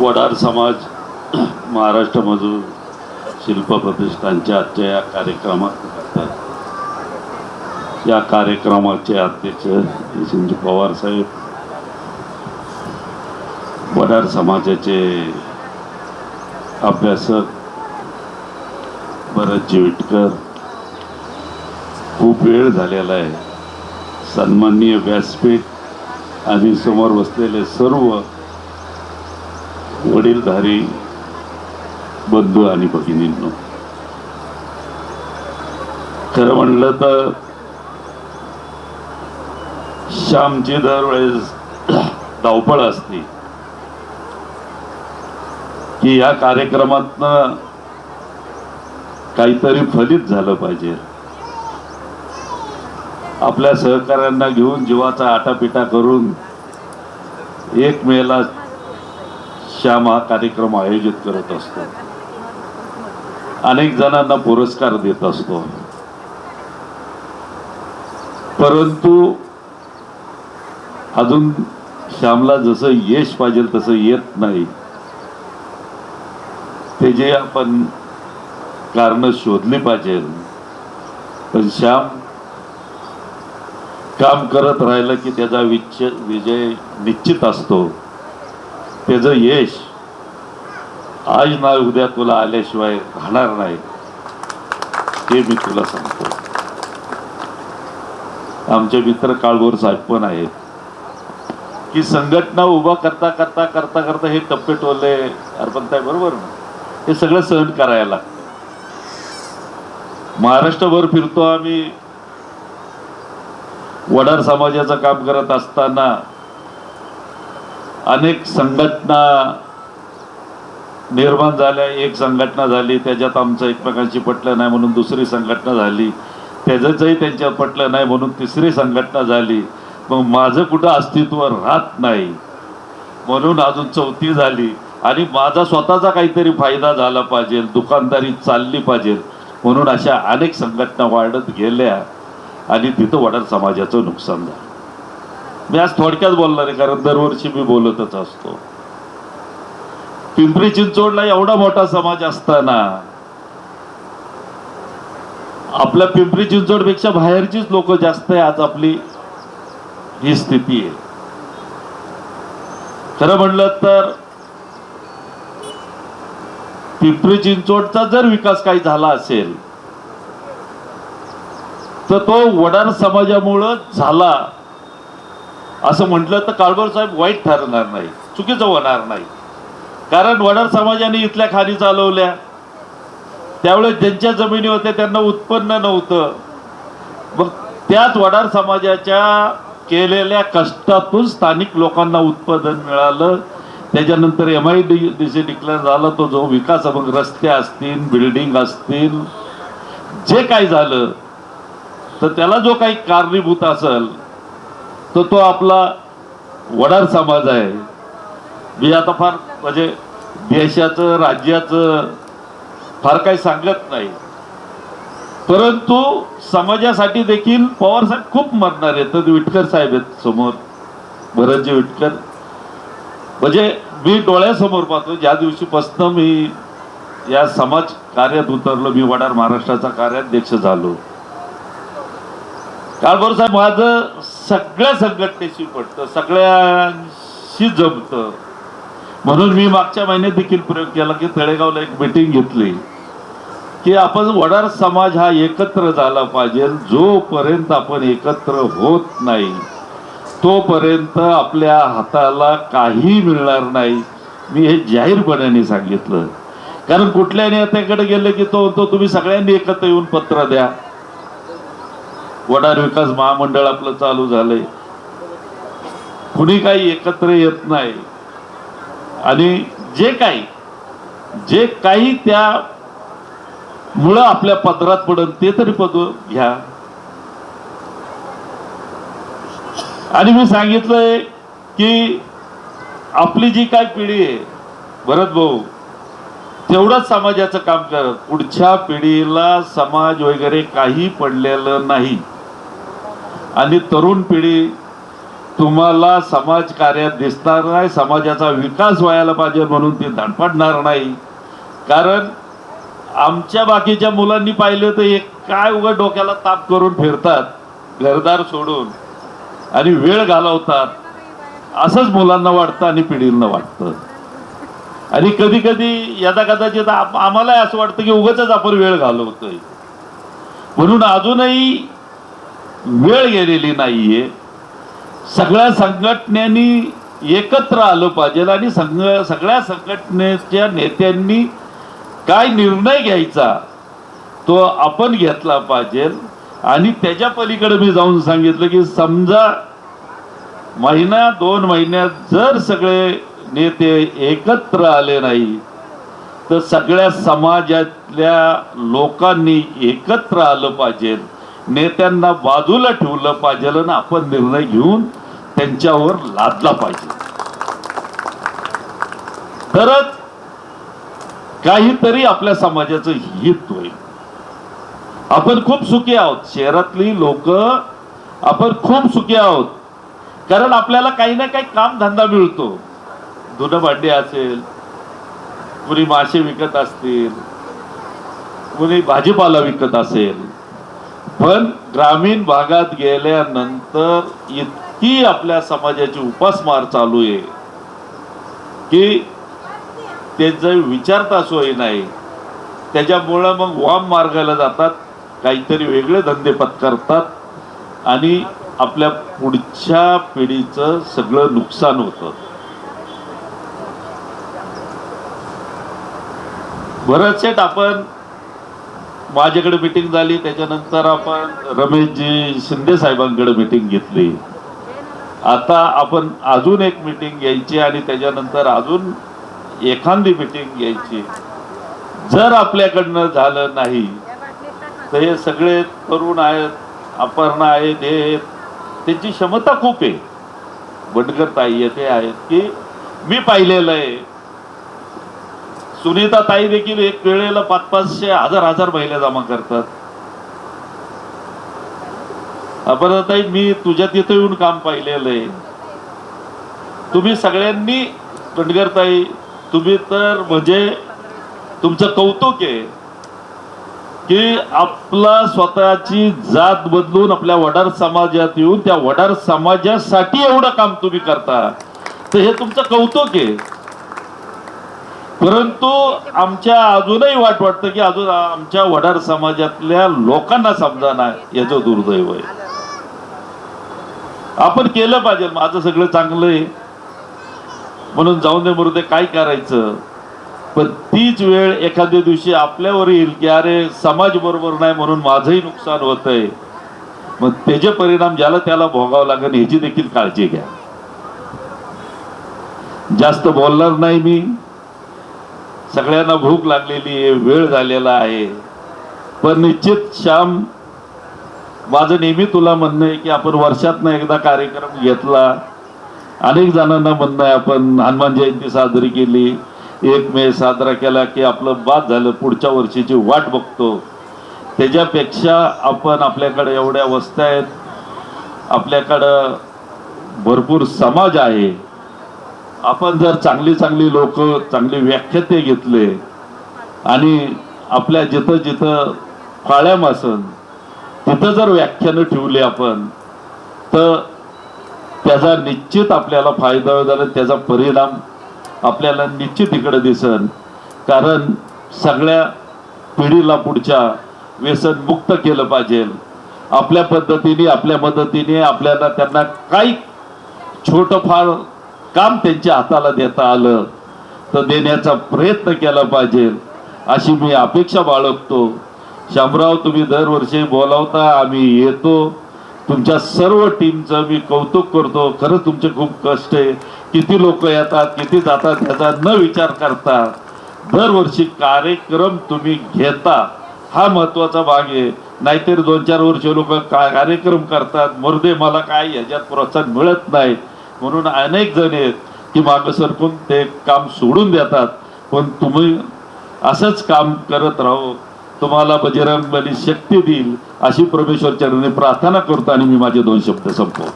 वडार समाज महाराष्ट्र मजूर शिल्प प्रतिष्ठानच्या आजच्या या कार्यक्रमात या कार्यक्रमाचे अध्यक्ष यशवंत पवार साहेब. वडार समाजाचे अभ्यासक भरत विटकर. खूप वेळ झालेला आहे. सन्माननीय व्यासपीठ आणि समोर बसलेले सर्व वडीलधारी बंधू आणि भगिनींनो. खरं म्हणलं तर श्यामची दरवेळेस धावपळ असते. की या कार्यक्रमातनं काहीतरी फलित झालं पाहिजे. आपल्या सहकाऱ्यांना घेऊन जीवाचा आटापिटा करून एक मेला श्याम हा कार्यक्रम आयोजित करत असतो. अनेक जणांना पुरस्कार देत असतो. परंतु अजून श्यामला जसं यश पाहिजे तसं येत नाही. ते जे आपण कारण शोधली पाहिजे. पण श्याम काम करत राहिलं की त्याचा विच विजय निश्चित असतो. त्याचं यश आज ना उद्या तुला आल्याशिवाय राहणार नाही. हे मी तुला सांगतो. आमचे मित्र काळभोर साहेब पण आहेत. की संघटना उभा करता करता करता करता हे टप्पे टोलले. अर्पण बरोबर ना? हे सगळं सहन करायला लागतं. महाराष्ट्रभर फिरतो आम्ही. वडार समाजाचं काम करत असताना अनेक संघटना निर्माण झाल्या. एक संघटना झाली त्याच्यात आमचं एकमेकांशी पटलं नाही म्हणून दुसरी संघटना झाली. त्याच्याचंही त्यांच्या पटलं नाही म्हणून तिसरी संघटना झाली. मग माझं कुठं अस्तित्व राहत नाही. म्हणून अजून चौथी झाली. आणि माझा स्वतःचा काहीतरी फायदा झाला पाहिजे दुकानदारी चालली पाहिजे. म्हणून अशा अनेक संघटना वाढत गेल्या. आणि तिथं वडार समाजाचं नुकसान झालं. मी आज थोडक्यात बोलणार आहे कारण दरवर्षी मी बोलतच असतो. पिंपरी चिंचवडला एवढा मोठा समाज असताना आपल्या पिंपरी चिंचवडपेक्षा बाहेरचीच लोक जास्त आहे आज आपली ही स्थिती आहे. खरं म्हणलं तर पिंपरी चिंचवडचा जर विकास काही झाला असेल तर तो वडार समाजामुळं झाला. असं म्हटलं तर काळभोर साहेब वाईट ठरणार नाही चुकीचं होणार नाही. कारण वडार समाजाने इथल्या खाली चालवल्या. त्यावेळेस ज्यांच्या जमिनी होत्या त्यांना उत्पन्न नव्हतं. मग त्याच वडार समाजाच्या केलेल्या कष्टातून स्थानिक लोकांना उत्पादन मिळालं. त्याच्यानंतर M I D D C declare झाला तो जो विकास मग रस्ते असतील बिल्डिंग असतील जे काही झालं तर त्याला जो काही कारणीभूत असेल तर तो आपला वडार समाज आहे. मी आता फार म्हणजे देशाचं राज्याचं फार काही सांगत नाही. परंतु समाजासाठी देखील पवार साहेब खूप मरणार आहेत. तर विटकर साहेब आहेत समोर भरतजी विटकर. म्हणजे मी डोळ्यासमोर पाहतो ज्या दिवशीपासून मी या समाज कार्यात उतरलो मी वडार महाराष्ट्राचा कार्याध्यक्ष झालो. कालभर साहेब माझं सगळ्या संघटनेशी पडतं सगळ्यांशी जमतं. म्हणून मी मागच्या महिन्यात देखील प्रयोग केला की तळेगावला एक मीटिंग घेतली. की आपण वडार समाज हा एकत्र झाला पाहिजे जोपर्यंत आपण एकत्र होत नाही तोपर्यंत आपल्या हाताला काही मिळणार नाही. मी हे जाहीरपणाने सांगितलं. कारण कुठल्या नेत्याकडे गेले की तो तो तुम्ही सगळ्यांनी एकत्र येऊन पत्र द्या. वडार विकास महामंडळ आपलं चालू झालंय. कुणी काही एकत्र येत नाही. आणि जे काही जे काही त्या मुळं आपल्या पदरात पडन ते तरी पद घ्या. आणि मी सांगितलंय की आपली जी काय पिढी आहे भरत भाऊ तेवढंच समाजाचं काम करत पुढच्या पिढीला समाज वगैरे काही पडलेलं नाही. आणि तरुण पिढी तुम्हाला समाजकार्यात दिसणार नाही समाजाचा विकास व्हायला पाहिजे म्हणून ती धडपडणार नाही. कारण आमच्या बाकीच्या मुलांनी पाहिलं तर एक काय उघड डोक्याला ताप करून फिरतात घरदार सोडून आणि वेळ घालवतात. असंच मुलांना वाटतं आणि पिढींना वाटतं. आणि कधी कधी यदा कदाचित आम्हालाही असं वाटतं की उगाच आपण वेळ घालवतोय. म्हणून अजूनही वेळ गेलेली नाहीये. सगळ्या संघटनेनी एकत्र आलं पाहिजे आणि संघ सगळ्या संघटनेच्या नेत्यांनी काय निर्णय घ्यायचा तो आपण घेतला पाहिजे. आणि त्याच्या पलीकडे मी जाऊन सांगितलं की समजा महिना दोन महिन्यात जर सगळे नेते एकत्र आले नाही तर सगळ्या समाजातल्या लोकांनी एकत्र आलं पाहिजे. नेत्यांना बाजूला ठेवलं पाहिजे आणि आपण निर्णय घेऊन त्यांच्यावर लादला पाहिजे. तरच काहीतरी आपल्या समाजाचं हित होईल. आपण खूप सुखी आहोत. शहरातली लोक आपण खूप सुखी आहोत. कारण आपल्याला काही ना काही काम धंदा मिळतो. धुणं भांडी असेल कुणी मासे विकत असतील कुणी भाजीपाला विकत असेल पण ग्रामीण भागात गेल्यानंतर इतकी आपल्या समाजाची उपासमार चालू आहे की त्याचं विचारता सोय नाही. त्याच्यामुळं मग वाम मार्गाला जातात काहीतरी वेगळे धंदे पत्करतात आणि आपल्या पुढच्या पिढीचं सगळं नुकसान होतं. भरत आपण माझ्याकडे मिटिंग झाली त्याच्यानंतर आपण रमेशजी शिंदे साहेबांकडे मिटिंग घेतली आता आपण अजून एक मिटिंग घ्यायची आणि त्याच्यानंतर अजून एखादी मिटिंग घ्यायची जर आपल्याकडनं झालं नाही तर हे सगळे तरुण आहेत अपर्णा आहेत हे आहेत. त्यांची क्षमता खूप आहे बंडकर ताई ते आहेत की मी पाहिलेलं आहे सुनीता ताई देखील एक वेळेला पाच पाचशे हजार हजार महिला जमा करतात. आपण ताई मी तुझ्या तिथे येऊन काम पाहिलेलं आहे. तुम्ही सगळ्यांनी ताई तुम्ही तर म्हणजे तुमचं कौतुक आहे की आपला स्वतःची जात बदलून आपल्या वडार समाजात येऊन त्या वडार समाजासाठी एवढं काम तुम्ही करता. तर हे तुमचं कौतुक आहे. परंतु आमच्या अजूनही वाट वाटतं की अजून आमच्या वडार समाजातल्या लोकांना समजाना याचं दुर्दैव आहे. आपण केलं पाहिजे माझं सगळं चांगलं आहे. म्हणून जाऊन दे मरुदे काय करायचं? पण तीच वेळ एखाद्या दिवशी आपल्यावर येईल की अरे समाज बरोबर नाही म्हणून माझंही नुकसान होत आहे मग त्याचे परिणाम ज्याला त्याला भोगावं लागेल ह्याची देखील काळजी घ्या. जास्त बोलणार नाही मी. सगळ्यांना भूक लागलेली आहे वेळ झालेला आहे. पण निश्चित श्याम माझं नेहमी तुला म्हणणं आहे की आपण वर्षातनं एकदा कार्यक्रम घेतला. अनेक जणांना म्हणणं आहे आपण हनुमान जयंती साजरी केली. एक मे साजरा केला की आपलं बाद झालं पुढच्या वर्षीची वाट बघतो. त्याच्यापेक्षा आपण आपल्याकडे एवढ्या वस्त्या आहेत. आपल्याकडं भरपूर समाज आहे. आपण जर चांगली चांगली लोक चांगली व्याख्याते घेतले आणि आपल्या जिथं जिथं काळ्याम असन तिथं जर व्याख्यानं ठेवली आपण तर त्याचा निश्चित आपल्याला फायदा झाला त्याचा परिणाम आपल्याला निश्चित इकडे दिसन. कारण सगळ्या पिढीला पुढच्या व्यसन मुक्त केलं पाहिजे. आपल्या पद्धतीने आपल्या मदतीने आपल्याला त्यांना काही छोटं फार काम त्यांच्या हाताला देता आलं तर देण्याचा प्रयत्न केला पाहिजे अशी मी अपेक्षा बाळगतो. शामराव तुम्ही दरवर्षी बोलावता आम्ही येतो. तुमच्या सर्व टीमचं मी कौतुक करतो. खरंच तुमचे खूप कष्ट आहे. किती लोक येतात किती जातात याचा न विचार करता दरवर्षी कार्यक्रम तुम्ही घेता. हा महत्त्वाचा भाग आहे. नाहीतरी दोन चार वर्ष लोक कार्यक्रम करतात. मुर्दे मला काय याच्यात प्रोत्साहन मिळत नाही. म्हणून अनेक जण आहेत की मागं सरकून ते काम सोडून देतात. पण तुम्ही असंच काम करत राहो. तुम्हाला बजरंगबली शक्ती देईल अशी परमेश्वर चरणी प्रार्थना करतो आणि मी माझे दोन शब्द संपवतो.